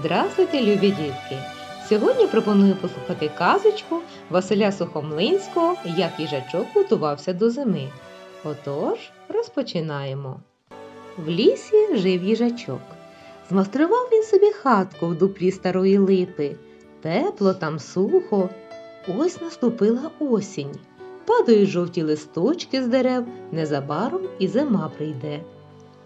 Здравствуйте, любі дітки! Сьогодні пропоную послухати казочку Василя Сухомлинського Як їжачок готувався до зими. Отож, розпочинаємо. В лісі жив їжачок. Змастрував він собі хатку в дуплі старої липи. Тепло там сухо. Ось наступила осінь. Падають жовті листочки з дерев, незабаром і зима прийде.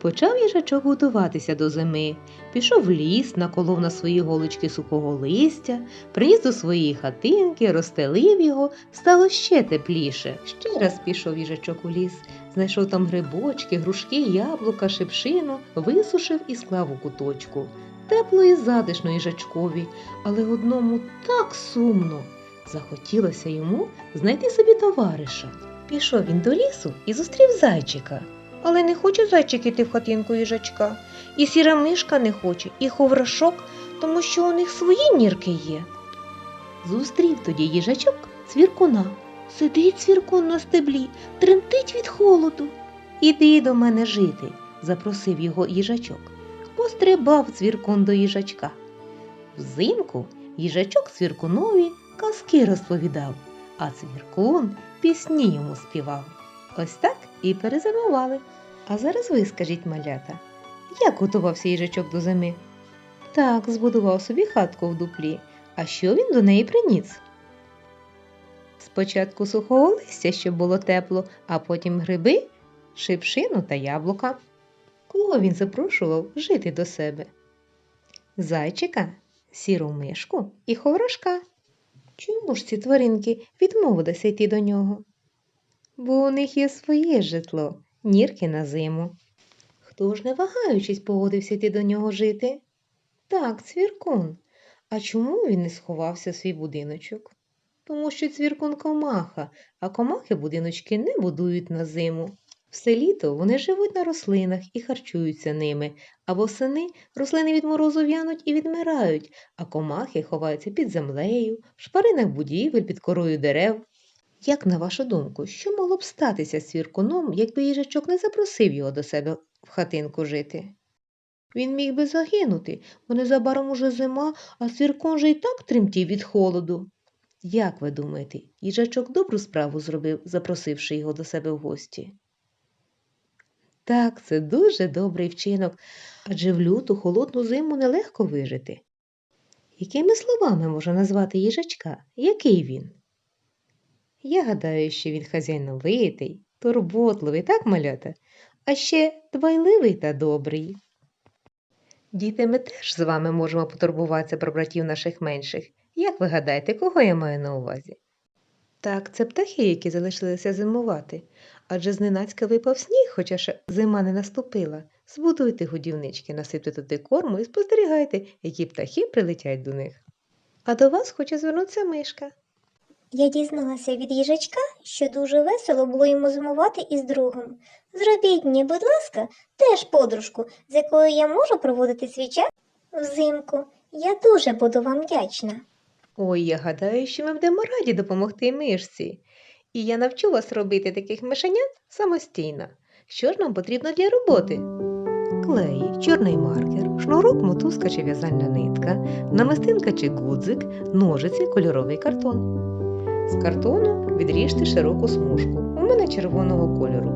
Почав їжачок готуватися до зими. Пішов в ліс, наколов на свої голочки сухого листя, приніс до своєї хатинки, розстелив його, стало ще тепліше. Ще раз пішов їжачок у ліс, знайшов там грибочки, грушки, яблука, шипшину, висушив і склав у куточку. Тепло і затишно їжачкові, але одному так сумно. Захотілося йому знайти собі товариша. Пішов він до лісу і зустрів зайчика. Але не хоче зайчик іти в хатинку їжачка. І сіра мишка не хоче, і ховрашок, тому що у них свої нірки є. Зустрів тоді їжачок цвіркуна. Сидить цвіркун на стеблі, тремтить від холоду. Іди до мене жити, запросив його їжачок. Пострибав цвіркун до їжачка. Взимку їжачок цвіркунові казки розповідав, а цвіркун пісні йому співав. Ось так і перезимували. А зараз ви скажіть, малята, як готувався їжачок до зими? Так, збудував собі хатку в дуплі. А що він до неї приніс? Спочатку сухого листя, щоб було тепло, а потім гриби, шипшину та яблука. Кого він запрошував жити до себе? Зайчика, сіру мишку і ховрашка. Чому ж ці тваринки відмовилися йти до нього? Бо у них є своє житло, нірки на зиму. Хто ж не вагаючись погодився йти до нього жити? Так, цвіркун. А чому він не сховався в свій будиночок? Тому що цвіркун комаха, а комахи будиночки не будують на зиму. Все літо вони живуть на рослинах і харчуються ними, а восени рослини від морозу в'януть і відмирають, а комахи ховаються під землею, в шпаринах будівель, під корою дерев. Як на вашу думку, що могло б статися з цвіркуном, якби їжачок не запросив його до себе в хатинку жити? Він міг би загинути, бо незабаром уже зима, а цвіркун же й так тремтів від холоду. Як ви думаєте, їжачок добру справу зробив, запросивши його до себе в гості? Так, це дуже добрий вчинок, адже в люту холодну зиму нелегко вижити. Якими словами можна назвати їжачка? Який він? Я гадаю, що він хазяйновитий, турботливий, так, малята, а ще дбайливий та добрий. Діти, ми теж з вами можемо потурбуватися про братів наших менших. Як ви гадаєте, кого я маю на увазі? Так, це птахи, які залишилися зимувати, адже зненацька випав сніг, хоча ще зима не наступила. Збудуйте годівнички, насипте туди корму і спостерігайте, які птахи прилетять до них. А до вас хоче звернутися мишка. Я дізналася від їжачка, що дуже весело було йому зимувати із другом. Зробіть мені, будь ласка, теж подружку, з якою я можу проводити свій час взимку. Я дуже буду вам вдячна. Ой, я гадаю, що ми будемо раді допомогти мишці. І я навчу вас робити таких мишенят самостійно. Що ж нам потрібно для роботи? Клей, чорний маркер, шнурок, мотузка чи в'язальна нитка, намистинка чи гудзик, ножиці, кольоровий картон. З картону відріжте широку смужку. У мене червоного кольору.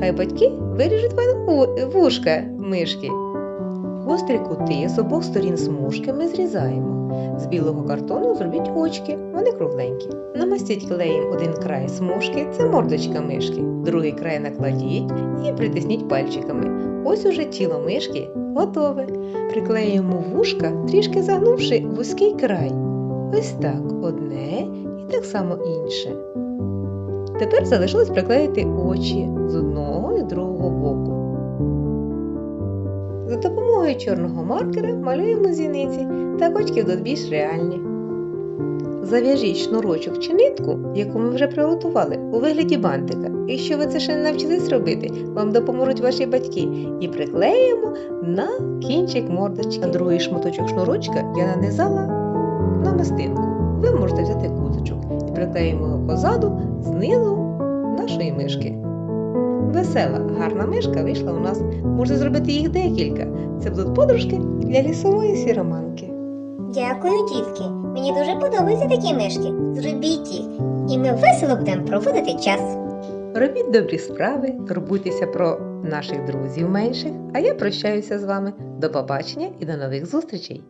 Хай батьки виріжуть вам вушка мишки. Гострі кути з обох сторін смужки ми зрізаємо. З білого картону зробіть очки, вони кругленькі. Намастіть клеєм один край смужки, це мордочка мишки, другий край накладіть і притисніть пальчиками. Ось уже тіло мишки готове. Приклеюємо вушка, трішки загнувши вузький край. Ось так одне і так само інше. Тепер залишилось приклеїти очі з одного і другого боку. За допомогою чорного маркера малюємо зіниці та очки будуть більш реальні. Зав'яжіть шнурочок чи нитку, яку ми вже приготували, у вигляді бантика. Якщо ви це ще не навчились робити, вам допоможуть ваші батьки. І приклеїмо на кінчик мордочки. На другий шматочок шнурочка я нанизала на мастинку. Ви можете взяти кузочок і приклеїмо його позаду знизу нашої мишки. весела, гарна мишка вийшла у нас. Можна зробити їх декілька. Це будуть подружки для лісової сіроманки. Дякую, дітки. Мені дуже подобаються такі мишки. Зробіть їх, і ми весело будемо проводити час. Робіть добрі справи, турбуйтеся про наших друзів менших, а я прощаюся з вами. До побачення і до нових зустрічей!